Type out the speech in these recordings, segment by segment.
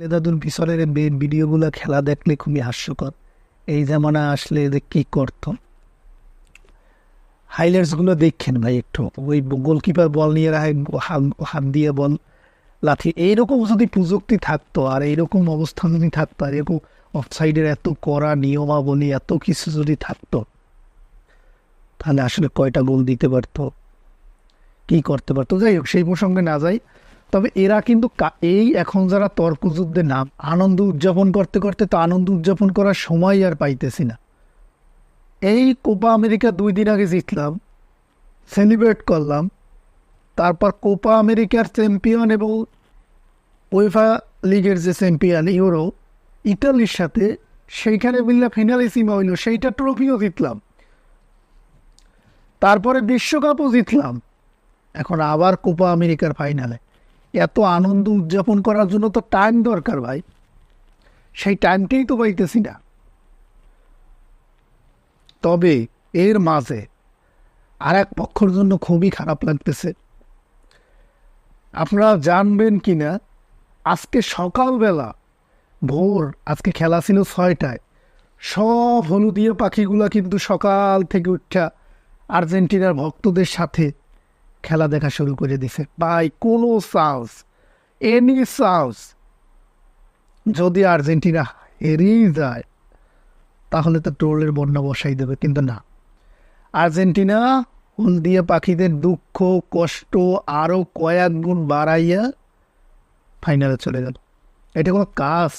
দাদুর পিছনের ভিডিওগুলো খেলা দেখলে খুবই হাস্যকর। এই জামানা আসলে যে কি করতো? হাইলাইটসগুলো দেখছেন ভাই একটু। ওই গোলকিপার বল নিয়ে হাত দিয়ে বল লাথি। এইরকম যদি প্রযুক্তি থাকতো আর এইরকম অবস্থান যদি থাকতো আর এরকম অফসাইডের এত কড়া নিয়মাবলী, এত কিছু যদি থাকতো, তাহলে আসলে কয়টা গোল দিতে পারতো? কি করতে পারতো? যাই হোক, সেই প্রসঙ্গে না যাই। তবে এরা কিন্তু এই এখন যারা তর্ক তর্কযুদ্ধে নাম, আনন্দ উদযাপন করতে করতে তো আনন্দ উদযাপন করার সময় আর পাইতেছি না। এই কোপা আমেরিকা দুই দিন আগে জিতলাম, সেলিব্রেট করলাম, তারপর কোপা আমেরিকার চ্যাম্পিয়ন এবং ওয়েফা লিগের যে চ্যাম্পিয়ন, ইউরো, ইতালির সাথে সেইখানে মিললে ফিনালিসিমা হইল, সেইটা ট্রফিও জিতলাম। তারপরে বিশ্বকাপও জিতলাম। এখন আবার কোপা আমেরিকার ফাইনালে এত আনন্দ উদযাপন করার জন্য তো টাইম দরকার ভাই। সেই টাইমটাই তো পাইতেছি না। তবে এর মাঝে আর এক পক্ষর জন্য খুবই খারাপ লাগতেছে। আপনারা জানবেন কি না আজকে সকালবেলা ভোর, আজকে খেলা ছিল ছয়টায়, সব হলুদিয়া পাখিগুলা কিন্তু সকাল থেকে উঠা আর্জেন্টিনার ভক্তদের সাথে খেলা দেখা শুরু করে দিছে। বাই কোনো চান্স এনি চান্স যদি আর্জেন্টিনা হেরেই যায়, তাহলে তো টোলের বন্যা বসাই দেবে, কিন্তু না। আর্জেন্টিনা হলদিয়া পাখিদের দুঃখ, কষ্ট আরও কয়েক গুণ বাড়াইয়া ফাইনালে চলে গেল। এটা কোনো কাজ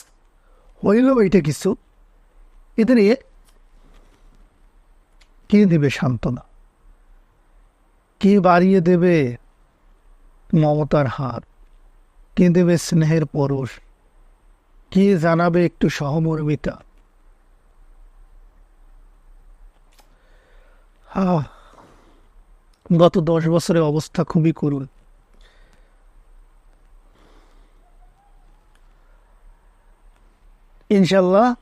হইল এটা কিছু? এদের কে দেবে সান্ত্বনা? কে বাড়িয়ে দেবে মমতার হাত? কে দেবে স্নেহের পরশ? কে জানাবে একটু সহমর্মিতা? গত দশ বছরের অবস্থা খুবই করুণ। ইনশাল্লাহ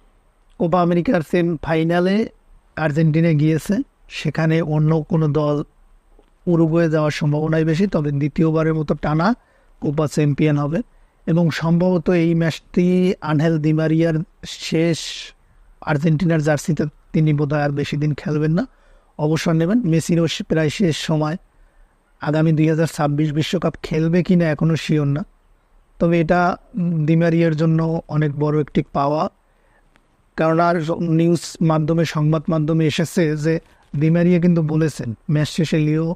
কোপা আমেরিকার সেম ফাইনালে আর্জেন্টিনা গিয়েছে। সেখানে অন্য কোনো দল উরুগুয়ে যাওয়ার সম্ভাবনাই বেশি, তবে দ্বিতীয়বারের মতো টানা কোপা চ্যাম্পিয়ন হবে। এবং সম্ভবত এই ম্যাচটি আনহেল দিমারিয়ার শেষ আর্জেন্টিনার জার্সিতে তিনি বোধহয় আর বেশি দিন খেলবেন না। অবসর নেবেন। মেসিরও প্রায় শেষ সময়। আগামী দুই হাজার ছাব্বিশ বিশ্বকাপ খেলবে কি না এখনও শিওর না। তবে এটা দিমারিয়ার জন্য অনেক বড় একটি পাওয়া। কারণ আর নিউজ মাধ্যমে, সংবাদ মাধ্যমে এসেছে যে দিমারিয়া কিন্তু বলেছেন, ম্যাচ শেষে লিও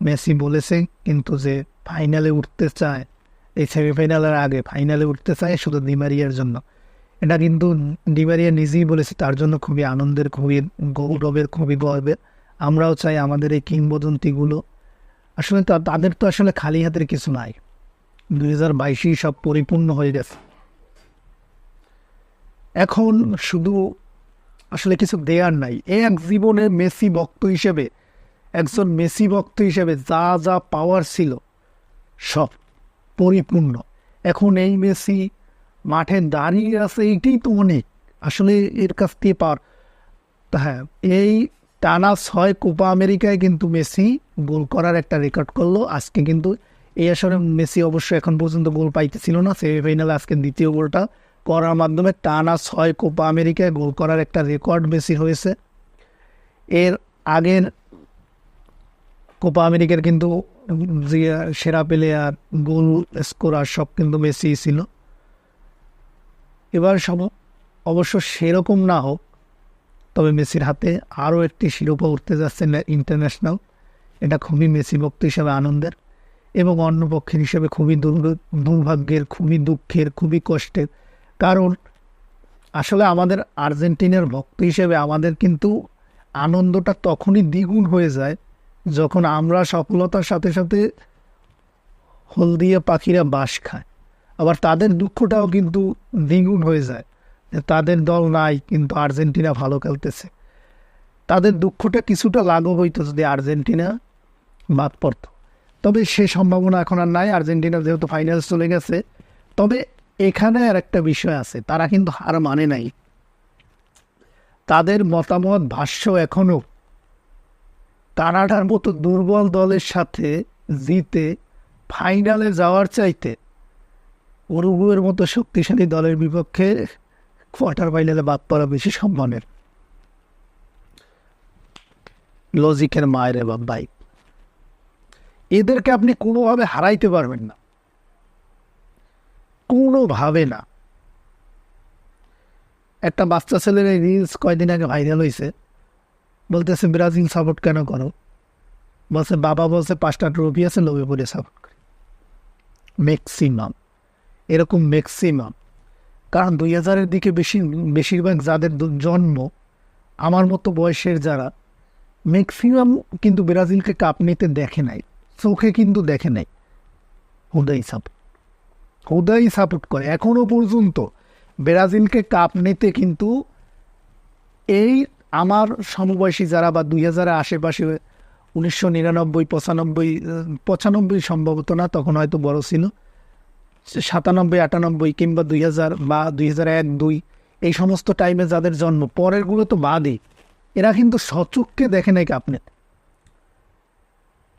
মেসি বলেছে, কিন্তু যে ফাইনালে উঠতে চায়, এই সেমিফাইনালের আগে ফাইনালে উঠতে চায় শুধু ডিমারিয়ার জন্য। এটা কিন্তু ডিমারিয়া নিজেই বলেছে, তার জন্য খুবই আনন্দের, খুবই গৌরবের, খুবই গর্বের। আমরাও চাই আমাদের এই কিংবদন্তিগুলো। আসলে তাদের তো আসলে খালি হাতের কিছু নাই। দুই হাজার বাইশেই সব পরিপূর্ণ হয়ে গেছে। এখন শুধু আসলে কিছু দেয়ার নাই। এক জীবনে মেসি ভক্ত হিসেবে একজন মেসি ভক্ত হিসেবে যা যা পাওয়ার ছিল সব পরিপূর্ণ। এখন এই মেসি মাঠে দাঁড়িয়ে আছে এইটাই তো অনেক। আসলে এর কাছ থেকে পাওয়ার হ্যাঁ এই টানা ছয় কোপা আমেরিকায় কিন্তু মেসি গোল করার একটা রেকর্ড করল। আজকে কিন্তু এই আসলে মেসি অবশ্য এখন পর্যন্ত গোল পাইতেছিল না। সেমিফাইনালে আজকে দ্বিতীয় গোলটা করার মাধ্যমে টানা ছয় কোপা আমেরিকায় গোল করার একটা রেকর্ড মেসি হয়েছে। এর আগের কোপা আমেরিকার কিন্তু সেরা প্লেয়ার গোল স্কোরার সব কিন্তু মেসি ছিল। এবার সব অবশ্য সেরকম না হোক, তবে মেসির হাতে আরও একটি শিরোপা উঠতে যাচ্ছে ন্যা- ইন্টারন্যাশনাল এটা খুবই মেসি ভক্ত হিসাবে আনন্দের এবং অন্য পক্ষের হিসেবে খুবই দুর্ভাগ্যের, খুবই দুঃখের, খুবই কষ্টের। কারণ আসলে আমাদের আর্জেন্টিনার ভক্ত হিসেবে আমাদের কিন্তু আনন্দটা তখনই দ্বিগুণ হয়ে যায় যখন আমরা সফলতার সাথে সাথে হলদিয়া পাখিরা বাস খায়, আবার তাদের দুঃখটাও কিন্তু দ্বিগুণ হয়ে যায়। তাদের দল নাই, কিন্তু আর্জেন্টিনা ভালো খেলতেছে। তাদের দুঃখটা কিছুটা লাঘব হইতো যদি আর্জেন্টিনা বাদ পড়তো। তবে সে সম্ভাবনা এখন আর নাই। আর্জেন্টিনা যেহেতু ফাইনাল চলে গেছে, তবে এখানে আর একটা বিষয় আছে, তারা কিন্তু হার মানে নাই। তাদের মতামত, ভাষ্য এখনও কানাডার মতো দুর্বল দলের সাথে জিতে ফাইনালে যাওয়ার চাইতে উরুগুয়ের মতো শক্তিশালী দলের বিপক্ষে কোয়ার্টার ফাইনালে বাদ পড়া বেশি সম্মানের। লজিকের মায়ের বা ভাই। এদেরকে আপনি কোনোভাবে হারাইতে পারবেন না। কোনোভাবে না। একটা বাচ্চা ছেলের রিলস কয়দিন আগে ভাইরাল হয়েছে বলতেছে, ব্রাজিল সাপোর্ট কেন করো? বলছে, বাবা বলছে, পাঁচটা ট্রফি আছে, লোভে পড়ে সাপোর্ট ম্যাক্সিমাম এরকম ম্যাক্সিমাম কারণ দুই হাজারের দিকে বেশি, বেশিরভাগ যাদের জন্ম, আমার মতো বয়সের যারা ম্যাক্সিমাম কিন্তু ব্রাজিলকে কাপ নিতে দেখে নাই। চোখে কিন্তু দেখে নাই। হুদাই সাপোর্ট হুদাই সাপোর্ট করে। এখনও পর্যন্ত ব্রাজিলকে কাপ নিতে কিন্তু এই আমার সমবয়সী যারা বা দুই হাজারের আশেপাশে উনিশশো নিরানব্বই, পঁচানব্বই পঁচানব্বই সম্ভবত না, তখন হয়তো বড় ছিল। সাতানব্বই, আটানব্বই কিংবা দুই হাজার বা দুই হাজার এক, দুই, এই সমস্ত টাইমে যাদের জন্ম, পরেরগুলো তো বাদই। এরা কিন্তু সচক্ষে দেখে নাই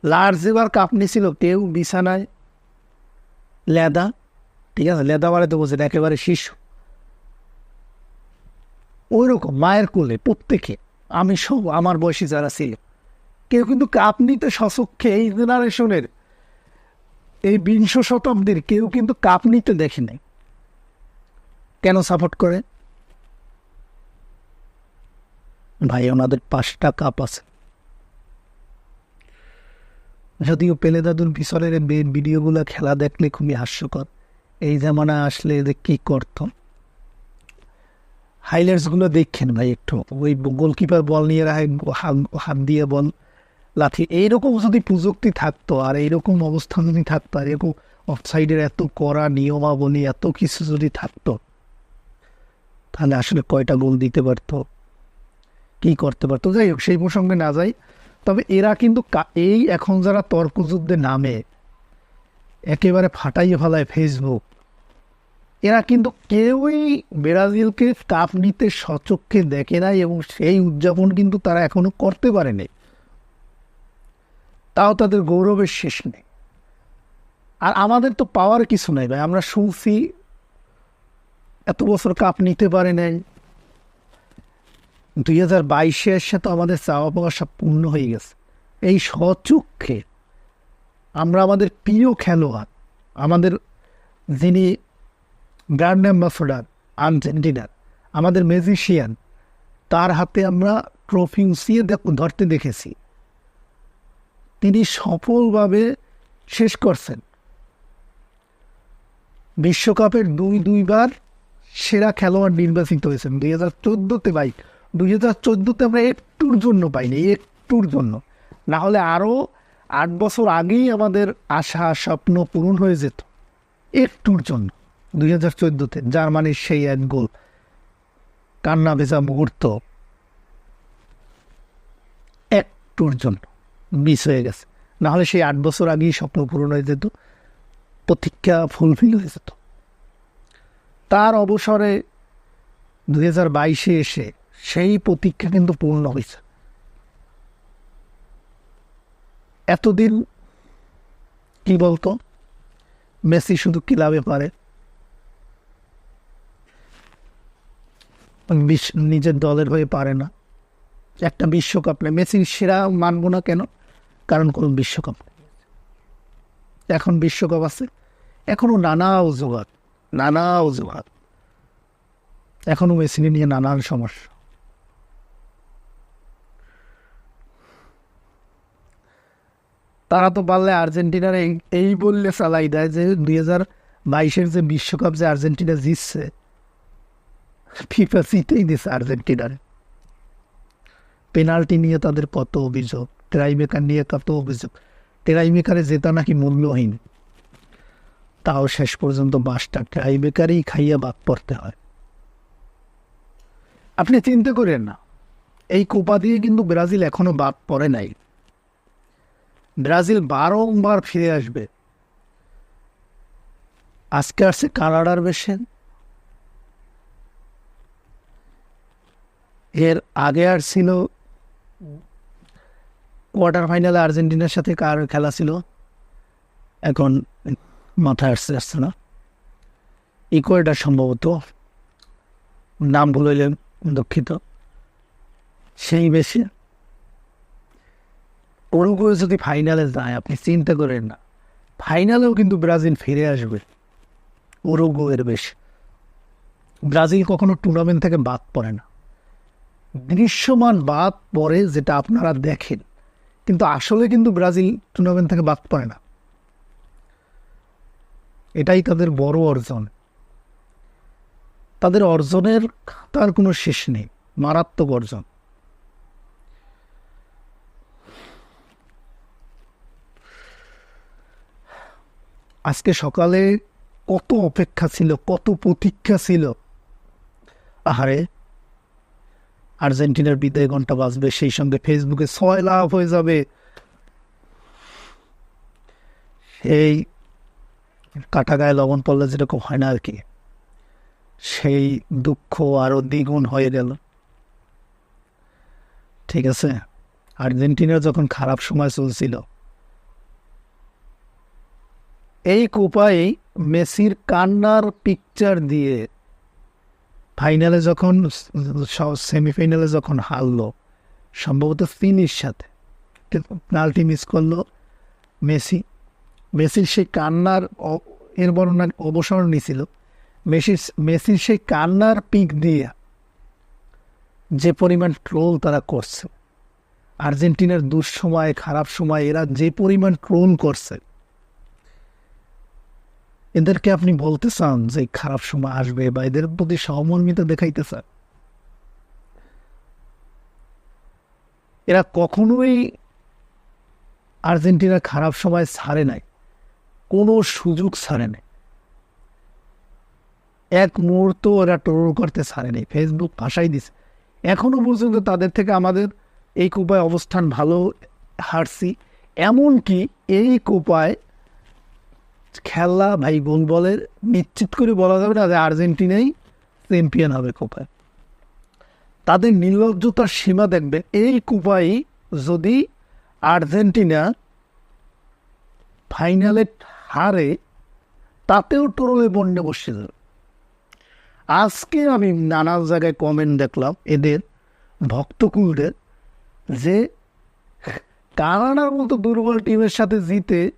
লার্জ এবার কাপ নিছিল কেউ, বিছানায়, লেদা, ঠিক আছে? লেদা বাড়ে তো বোঝেন একেবারে শিশু। ওই রকম মায়ের কোলে প্রত্যেকে, আমি সব আমার বয়সী যারা ছিল, কেউ কিন্তু কাপ নিতে সচক্ষে এই জেনারেশনের, এই বিংশ শতাব্দীর কেউ কিন্তু কাপ নিতে দেখে নাই। কেন সাপোর্ট করে? ভাই, ওনাদের পাঁচটা কাপ আছে। যদিও পেলে দাদুর পিছনের ভিডিওগুলো খেলা দেখলে খুবই হাস্যকর। এই জামানা আসলে যে কী করতো হাইলাইটসগুলো দেখছেন ভাই একটু। ওই গোলকিপার বল নিয়ে হাত- দিয়ে বল লাথি। এইরকম যদি প্রযুক্তি থাকতো আর এইরকম অবস্থা যদি থাকতো আর এরকম অফসাইডের এত কড়া নিয়মাবলী, এত কিছু যদি থাকতো, তাহলে আসলে কয়টা গোল দিতে পারতো? কি করতে পারতো? যাই হোক, সেই প্রসঙ্গে না যাই। তবে এরা কিন্তু এই এখন যারা তর্কযুদ্ধে নামে, একেবারে ফাটাইয়ে ফেলায় ফেসবুক এরা কিন্তু কেউই ব্রাজিলকে কাপ নিতে সচক্ষে দেখে নাই এবং সেই উদযাপন কিন্তু তারা এখনও করতে পারেনি। তাও তাদের গৌরবের শেষ নেই। আর আমাদের তো পাওয়ার কিছু নাই ভাই, আমরা শুনছি, এত বছর কাপ নিতে পারে নাই। দুই হাজার বাইশে এসে তো আমাদের চাওয়া পাওয়া সব পূর্ণ হয়ে গেছে। এই সচক্ষে আমরা আমাদের প্রিয় খেলোয়াড়, আমাদের যিনি ব্র্যান্ড অ্যাম্বাসেডার আর্জেন্টিনার আমাদের ম্যাজিশিয়ান তার হাতে আমরা ট্রফি উঁচিয়ে ধরতে দেখেছি তিনি সফলভাবে শেষ করছেন বিশ্বকাপের দুই দুইবার সেরা খেলোয়াড় নির্বাচিত হয়েছেন দুই হাজার চোদ্দোতে ভাই, দুই হাজার চোদ্দোতে আমরা একটুর জন্য পাইনি, একটুর জন্য। না হলে আরও আট বছর আগেই আমাদের আশা, স্বপ্ন পূরণ হয়ে যেত। একটুর জন্য। দুই হাজার চোদ্দোতে জার্মানির সেই এক গোল। কান্না ভেজা মুহূর্ত। একটুর জন্য। মিস হয়ে গেছে। না হলে সেই আট বছর আগেই স্বপ্ন পূরণ হয়ে যেত। প্রতীক্ষা ফুলফিল হয়ে যেত। তার অবসরে দুই হাজার বাইশে এসে সেই প্রতীক্ষা কিন্তু পূর্ণ হয়েছে। এতদিন কি বলতো? মেসি শুধু ক্লাবে পারে। নিজের দলের হয়ে পারে না। একটা বিশ্বকাপ নেই মেসির সেরা মানবো না কেন? কারণ কোন বিশ্বকাপ। এখন বিশ্বকাপ আছে। এখনও নানা অজুহাত নানা অজুহাত। এখনও মেসি নিয়ে নানান সমস্যা। তারা তো পারলে আর্জেন্টিনার এই বললে চালাই দেয় যে দুই হাজার বাইশের যে বিশ্বকাপ যে আর্জেন্টিনা জিতছে ফিফা জিতেই দিছে আর্জেন্টিনার। পেনাল্টি নিয়ে তাদের কত অভিযোগ ট্রাইমেকার নিয়ে কত অভিযোগ ট্রাইমেকারে জেতা নাকি মূল্যহীন? তাও শেষ পর্যন্ত বাসটা ট্রাইবেকারই খাইয়া বাদ পড়তে হয়। আপনি চিন্তা করেন না, এই কোপা দিয়ে কিন্তু ব্রাজিল এখনও বাদ পড়ে নাই। ব্রাজিল বারংবার ফিরে আসবে। আজকে আসছে কানাডার বেশে এর আগে আর ছিল কোয়ার্টার ফাইনালে আর্জেন্টিনার সাথে কার খেলা ছিল? এখন মাথায় আসছে আসছে না। ইকোয়েডার সম্ভবত। নাম ভুলে দুঃখিত। সেই বেশি উরুগুয়ে যদি ফাইনালে যায়, আপনি চিন্তা করেন না। ফাইনালেও কিন্তু ব্রাজিল ফিরে আসবে। উরুগুয়ের বেশ। ব্রাজিল কখনো টুর্নামেন্ট থেকে বাদ পড়ে না। দৃশ্যমান বাদ পড়ে যেটা আপনারা দেখেন। কিন্তু আসলে কিন্তু ব্রাজিল টুর্নামেন্ট থেকে বাদ পড়ে না। এটাই তাদের বড় অর্জন। তাদের অর্জনের তার কোনো শেষ নেই, মারাত্মক অর্জন। আজকে সকালে কত অপেক্ষা ছিল, কত প্রতীক্ষা ছিল। আহারে আর্জেন্টিনার বিদায় ঘণ্টা বাজবে, সেই সঙ্গে ফেসবুকে ছয় লাভ হয়ে যাবে। সেই কাটা গায়ে লবণ পড়লে যেরকম হয় না আর কি, সেই দুঃখ আরও দ্বিগুণ হয়ে গেল। ঠিক আছে? আর্জেন্টিনার যখন খারাপ সময় চলছিল, এই কোপায় মেসির কান্নার পিকচার দিয়ে ফাইনালে যখন সেমিফাইনালে যখন হারলো, সম্ভবত ফিনির সাথে পেনাল্টি মিস করল মেসি। মেসির সেই কান্নার এর বর্ণনা অবসর নিছিল। মেসির মেসির সেই কান্নার পিক দিয়ে যে পরিমাণ ট্রোল তারা করছে, আর্জেন্টিনার দুঃসময়, খারাপ সময় এরা যে পরিমাণ ট্রোল করছে এদেরকে আপনি বলতে চান যে খারাপ সময় আসবে বা এদের প্রতি সহমর্মিতা দেখাইতে চান এরা কখনোই আর্জেন্টিনা খারাপ সময় ছাড়ে নাই, কোনো সুযোগ ছাড়ে নাই। এক মুহূর্ত ওরা টোল করতে ছাড়ে নাই, ফেসবুক ভাষাই দিছে। এখনও পর্যন্ত তাদের থেকে আমাদের এই কোপায় অবস্থান ভালো হারছি, এমনকি এই কোপায় খেলা ভাই বোন বলের নিশ্চিত করে বলা যাবে না যে আর্জেন্টিনাই চ্যাম্পিয়ন হবে কোপায়। তাদের নির্লজ্জতার সীমা দেখবে। এই কোপায় যদি আর্জেন্টিনা ফাইনালে হারে, তাতেও টোরলে বন্যে বসে যাবে। আজকে আমি নানা জায়গায় কমেন্ট দেখলাম এদের, ভক্তকুলদের, যে কানাডার মতো দুর্বল টিমের সাথে জিতে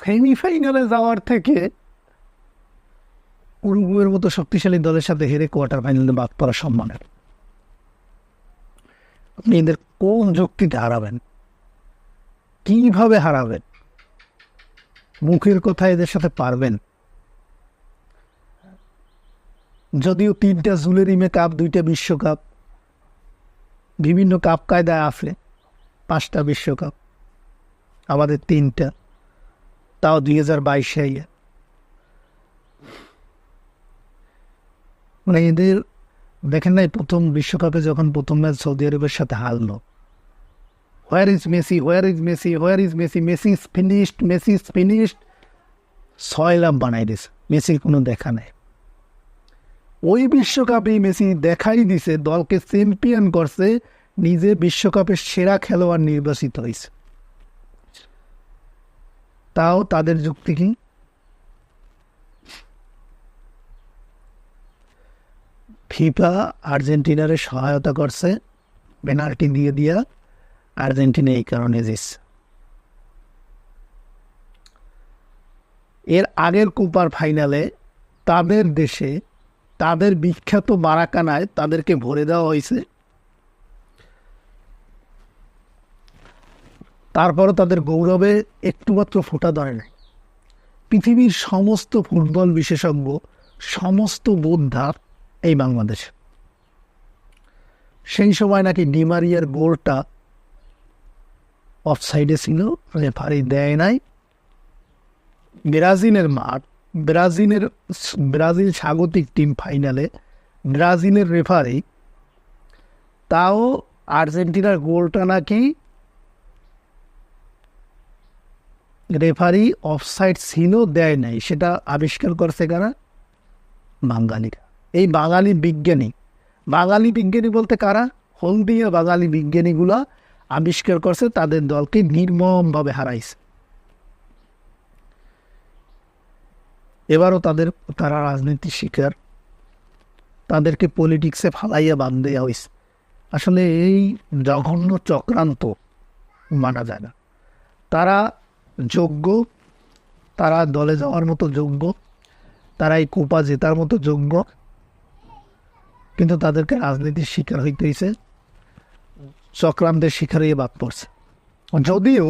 সেমিফাইনালে যাওয়ার থেকে উরুগুয়ের মতো শক্তিশালী দলের সাথে হেরে কোয়ার্টার ফাইনালে বাদ পড়া সম্মানের। আপনি এদের কোন যুক্তিতে হারাবেন? কীভাবে হারাবেন? মুখের কথা এদের সাথে পারবেন? যদিও তিনটা জুলের জুলেরিমে কাপ দুইটা বিশ্বকাপ, বিভিন্ন কাপ কায়দায় আছে, পাঁচটা বিশ্বকাপ, আমাদের তিনটা। তাও দুই হাজার বাইশে মানে এদের, দেখেন নাই, প্রথম বিশ্বকাপে যখন প্রথম ম্যাচ সৌদি আরবের সাথে হারলো। Where is Messi where is Messi where is Messi Messi is finished Messi is finished ছয় লাভ বানাই দিছে। মেসির কোনো দেখা নাই। ওই বিশ্বকাপে মেসি দেখাই দিছে, দলকে চ্যাম্পিয়ন করছে, নিজে বিশ্বকাপের সেরা খেলোয়াড় নির্বাচিত হয়েছে তাও তাদের যুক্তি কি? ফিফা আর্জেন্টিনারে সহায়তা করছে, পেনাল্টি দিয়ে দিয়া, আর্জেন্টিনা এই কারণে জিতছে। এর আগের কোপার ফাইনালে তাদের দেশে, তাদের বিখ্যাত মারাকানায় তাদেরকে ভরে দেওয়া হয়েছে। তারপরও তাদের গৌরবে একটুমাত্র ফোটা ধরে নাই। পৃথিবীর সমস্ত ফুটবল বিশেষজ্ঞ, সমস্ত বোদ্ধা এই বাংলাদেশে। সেই সময় নাকি ডিমারিয়ার গোলটা অফসাইডে ছিল, রেফারি দেয় নাই। ব্রাজিলের মাঠ, ব্রাজিলের ব্রাজিল স্বাগতিক টিম ফাইনালে ব্রাজিলের রেফারি, তাও আর্জেন্টিনার গোলটা নাকি রেফারি অফসাইড ছিল দেয় নাই, সেটা আবিষ্কার করছে কারা? বাঙালিরা। এই বাঙালি বিজ্ঞানী। বাঙালি বিজ্ঞানী বলতে কারা? হলদিয়া বাঙালি বিজ্ঞানীগুলা আবিষ্কার করছে, তাদের দলকে নির্মমভাবে হারাইছে। এবারও তাদের, তারা রাজনীতির শিকার। তাদেরকে পলিটিক্সে ফালাইয়া বাদ দেওয়া হয়েছে আসলে এই জঘন্য চক্রান্ত মানা যায় না। তারা যোগ্য, তারা দলে যাওয়ার মতো যোগ্য তারা এই কোপা জেতার মতো যোগ্য, কিন্তু তাদেরকে রাজনীতির শিকার হইতে হয়েছে চক্রান্তের শিকার হয়ে বাদ পড়ছে। যদিও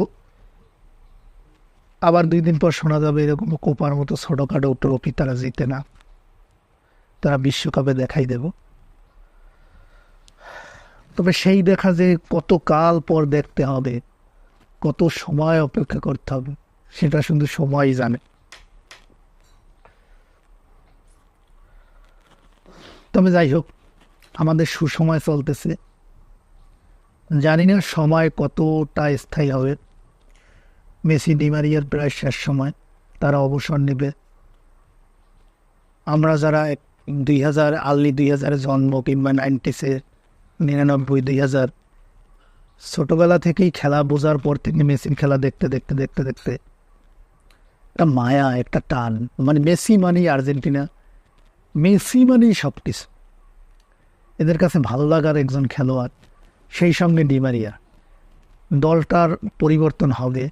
আবার দুই দিন পর শোনা যাবে এরকম কোপার মতো ছোটোখাটো ট্রফি তারা জিতে না। তারা বিশ্বকাপে দেখাই দেব। তবে সেই দেখা যে কত কাল পর দেখতে হবে। কত সময় অপেক্ষা করতে হবে, সেটা শুধু সময়ই জানে। তবে যাই হোক, আমাদের সুসময় চলতেছে। জানি না সময় কতটা স্থায়ী হবে। মেসি, ডিমারিয়ার প্রায় শেষ সময়, তারা অবসর নেবে। আমরা যারা দুই হাজার, আর্লি দুই হাজারে জন্ম কিংবা নাইনটিসে, নিরানব্বই দুই হাজার ছোটোবেলা থেকেই খেলা বোঝার পর থেকে মেসির খেলা দেখতে দেখতে দেখতে দেখতে একটা মায়া, একটা টান। মানে মেসি মানেই আর্জেন্টিনা। মেসি মানেই সব কিছু এদের কাছে ভালো লাগার একজন খেলোয়াড়, সেই সঙ্গে ডিমারিয়া দলটার পরিবর্তন হবে,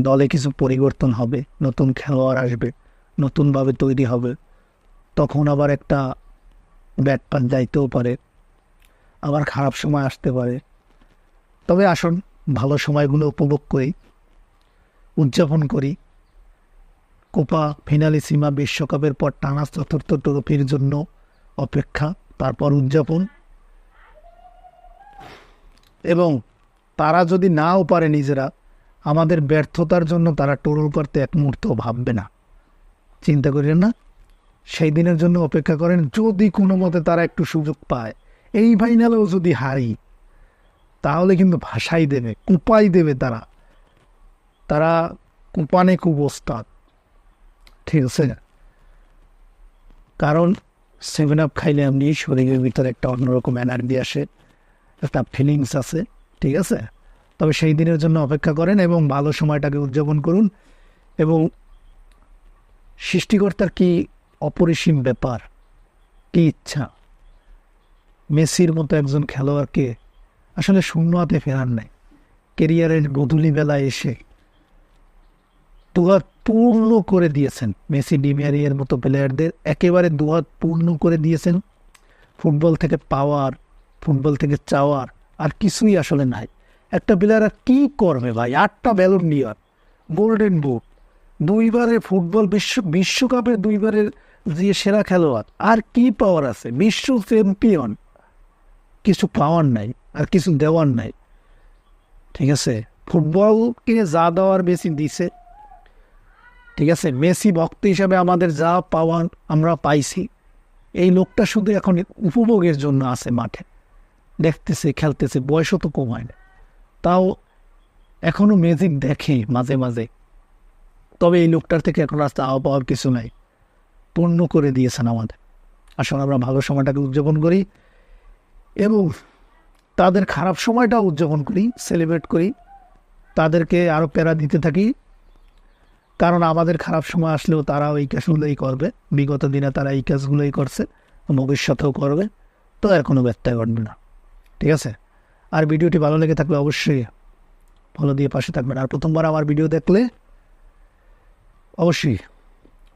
দলে কিছু পরিবর্তন হবে, নতুন খেলোয়াড় আসবে, নতুনভাবে তৈরি হবে। তখন আবার একটা ব্যাট পান যাইতেও পারে, আবার খারাপ সময় আসতে পারে। তবে আসুন, ভালো সময়গুলো উপভোগ করি, উদযাপন করি। কোপা ফিনালি ফিনালিসিমা বিশ্বকাপের পর টানা চতুর্থ ট্রফির জন্য অপেক্ষা, তারপর উদযাপন। এবং তারা যদি নাও পারে নিজেরা, আমাদের ব্যর্থতার জন্য তারা টোরল করতে এক মুহূর্ত ভাববে না। চিন্তা করেন না, সেই দিনের জন্য অপেক্ষা করেন, যদি কোনো মতে তারা একটু সুযোগ পায়, এই ফাইনালেও যদি হারি তাহলে কিন্তু ভাষাই দেবে কুপাই দেবে তারা। তারা কুপানে খুব ওস্তাদ ঠিক আছে? কারণ সেভেন আপ খাইলে আপনি শরীরের ভিতরে একটা অন্যরকম এনার্জি আসে একটা ফিলিংস আছে ঠিক আছে? তবে সেই দিনের জন্য অপেক্ষা করেন এবং ভালো সময়টাকে উদযাপন করুন এবং সৃষ্টিকর্তার কি অপরিসীম ব্যাপার কি ইচ্ছা? মেসির মতো একজন খেলোয়াড়কে আসলে শূন্য হাতে ফেরার নেই। কেরিয়ারের গধূলি বেলায় এসে দুহাত পূর্ণ করে দিয়েছেন মেসি ডিমিয়ারিয়ার মতো প্লেয়ারদের। একেবারে দুহাত পূর্ণ করে দিয়েছেন। ফুটবল থেকে পাওয়ার, ফুটবল থেকে চাওয়ার আর কিছুই আসলে নাই। একটা প্লেয়ার আর কী করবে ভাই? আটটা ব্যালন নিয়ার গোল্ডেন বুট দুইবারের ফুটবল বিশ্ব, বিশ্বকাপের দুইবারের যে সেরা খেলোয়াড়, আর কি পাওয়ার আছে? বিশ্ব চ্যাম্পিয়ন কিছু পাওয়ার নাই। আর কিছু দেওয়ার নাই। ঠিক আছে? ফুটবলকে যা দেওয়ার বেশি দিছে। ঠিক আছে? মেসি ভক্ত হিসাবে আমাদের যা পাওয়ার আমরা পাইছি। এই লোকটা শুধু এখন উপভোগের জন্য আছে মাঠে। দেখতেছে, খেলতেছে, বয়সও তো কমায় না। তাও এখনও ম্যাজিক দেখে মাঝে মাঝে। তবে এই লোকটার থেকে এখন রাস্তা আওয়া পাওয়ার কিছু নাই। পূর্ণ করে দিয়েছেন আমাদের। আসলে আমরা ভালো সময়টাকে উদযাপন করি। এবং তাদের খারাপ সময়টা উদযাপন করি সেলিব্রেট করি। তাদেরকে আরও প্যারা দিতে থাকি। কারণ আমাদের খারাপ সময় আসলেও তারা এই কাজগুলোই করবে। বিগত দিনে তারা এই কাজগুলোই করছে, ভবিষ্যতেও করবে। তো আর কোনো ব্যত্যয় ঘটবে না। ঠিক আছে? আর ভিডিওটি ভালো লেগে থাকলে অবশ্যই ফলো দিয়ে পাশে থাকবেন। আর প্রথমবার আমার ভিডিও দেখলে অবশ্যই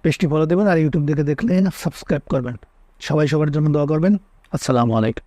পেজটি ফলো দেবেন আর ইউটিউব দেখে দেখলে সাবস্ক্রাইব করবেন। সবাই সবার জন্য দোয়া করবেন। আসসালামু আলাইকুম।